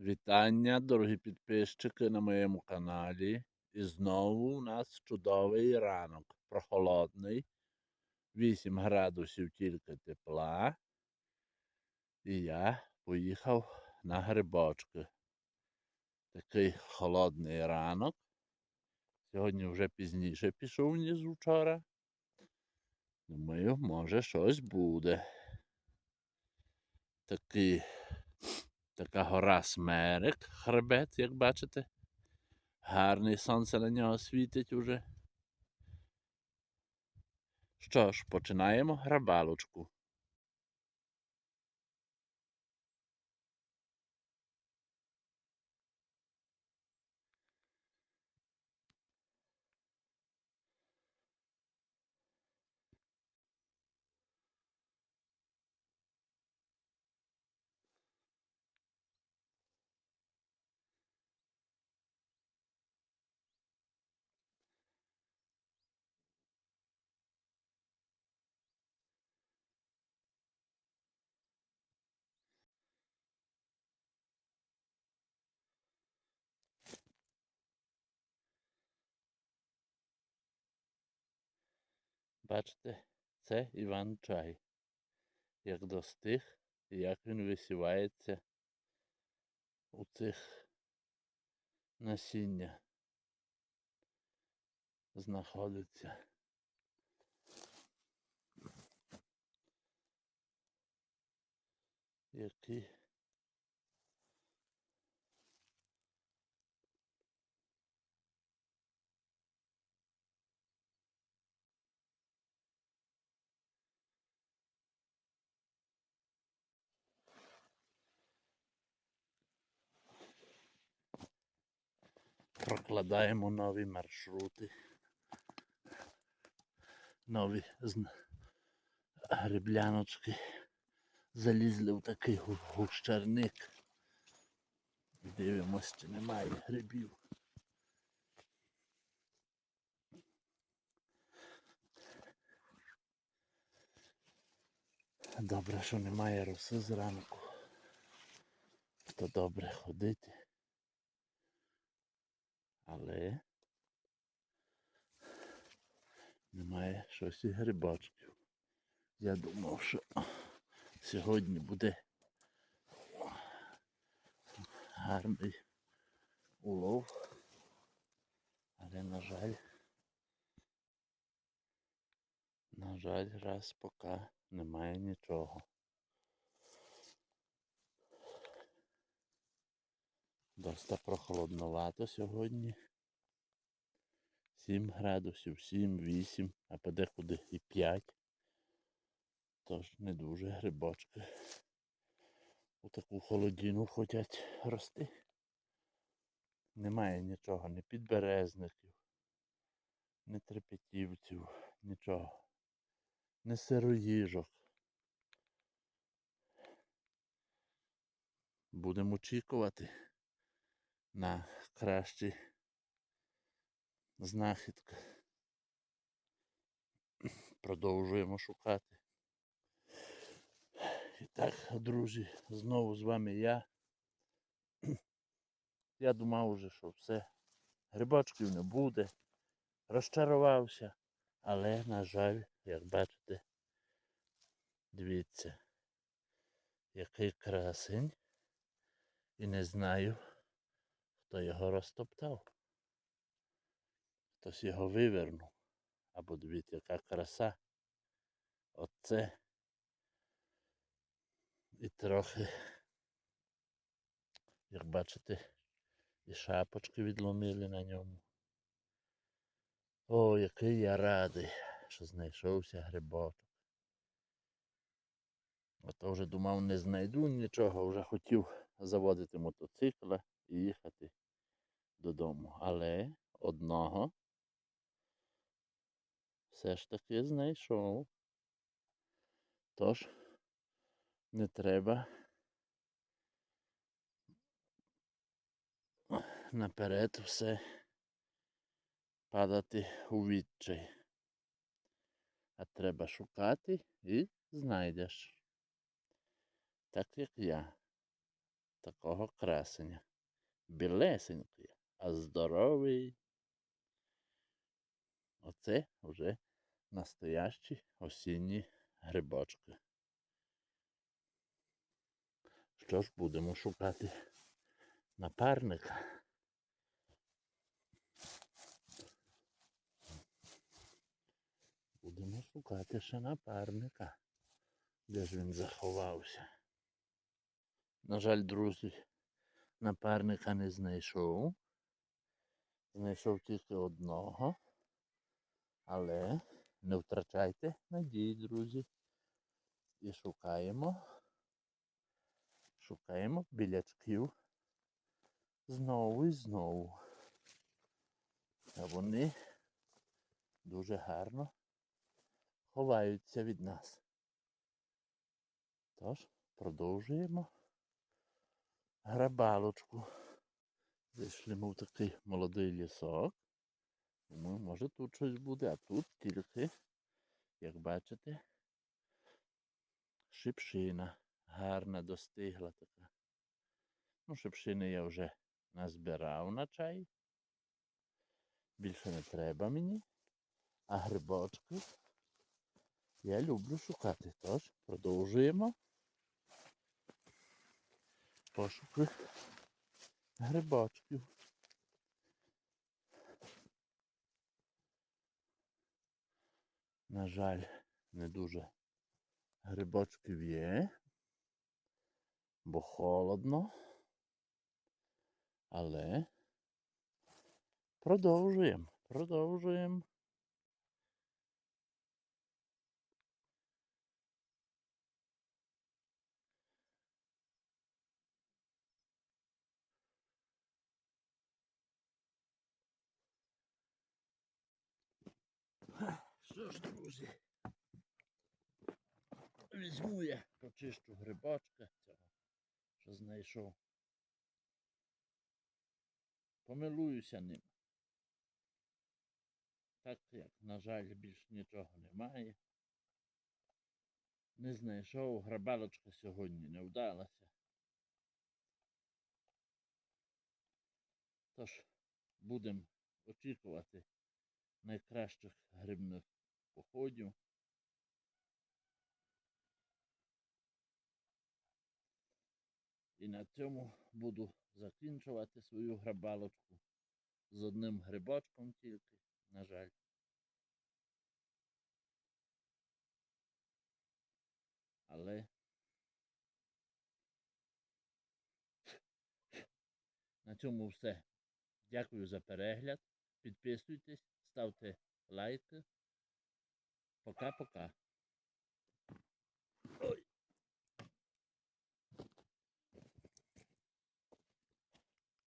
Вітання, дорогі підписчики на моєму каналі. І знову у нас чудовий ранок, прохолодний, 8 градусів тільки тепла. І я поїхав на грибочки. Такий холодний ранок. Сьогодні вже пізніше пішов, ніж вчора. Думаю, може щось буде. Такий Така гора Смерик, хребет, як бачите. Гарний сонце на нього світить уже. Що ж, починаємо грабалочку. Бачите, це Іван чай. Як достиг, і як він висівається у цих насіння знаходиться. Які прокладаємо нові маршрути. Нові грибляночки залізли в такий гу- гущарник. Дивимось, чи немає грибів. Добре, що немає роси зранку. То добре ходити. Але немає щось і грибочків. Я думав, що сьогодні буде гарний улов. Але на жаль, на жаль, раз поки немає нічого. Доста прохолодновато сьогодні. 7 градусів, 7, 8, а подекуди і 5. Тож не дуже грибочки. У таку холодину хочуть рости. Немає нічого, ні підберезників, ні трепетівців, нічого. Ні сироїжок. Будемо очікувати на кращі знахідки. Продовжуємо шукати. І так, друзі, знову з вами я. Я думав уже, що все. Грибочків не буде. Розчарувався. Але, на жаль, як бачите, дивіться, який красень. І не знаю, хто його розтоптав. Хтось його вивернув. Або дивіться, яка краса. Оце. І трохи, як бачите, і шапочки відломили на ньому. О, який я радий, що знайшовся грибочок. Ото вже думав, не знайду нічого, вже хотів заводити мотоцикла і їхати додому. Але одного все ж таки знайшов. Тож не треба наперед все падати у відчай. А треба шукати і знайдеш. Так як я. такого красення. Білесенький, а здоровий. Оце вже настоящі осінні грибочки. Що ж, будемо шукати напарника. Будемо шукати ще напарника. Де ж він заховався? На жаль, друзі, напарника не знайшов. Знайшов тільки одного. Але не втрачайте надії, друзі. І шукаємо. Шукаємо білячків знову і знову. А вони дуже гарно ховаються від нас. Тож, продовжуємо грабалочку. Зайшли ми в такий молодий лісок. Думаю, може тут щось буде, а тут тільки, як бачите, шипшина. Гарна достигла така. Ну, шипшини я вже назбирав на чай. Більше не треба мені. А грибочки я люблю шукати. Тож продовжуємо пошуки грибочків. На жаль, не дуже грибочків є, бо холодно. Але продовжуємо, продовжуємо. Що ж, друзі? Візьму я, почищу грибочка цього, що знайшов. Помилуюся ним. Так як, на жаль, більш нічого немає. Не знайшов, грабалочка сьогодні не вдалася. Тож будемо очікувати найкращих грибних походів. І на цьому буду закінчувати свою грабалочку з одним грибочком тільки, на жаль. Але на цьому все. Дякую за перегляд. Підписуйтесь, ставте лайки. Por acá, por acá. Uy.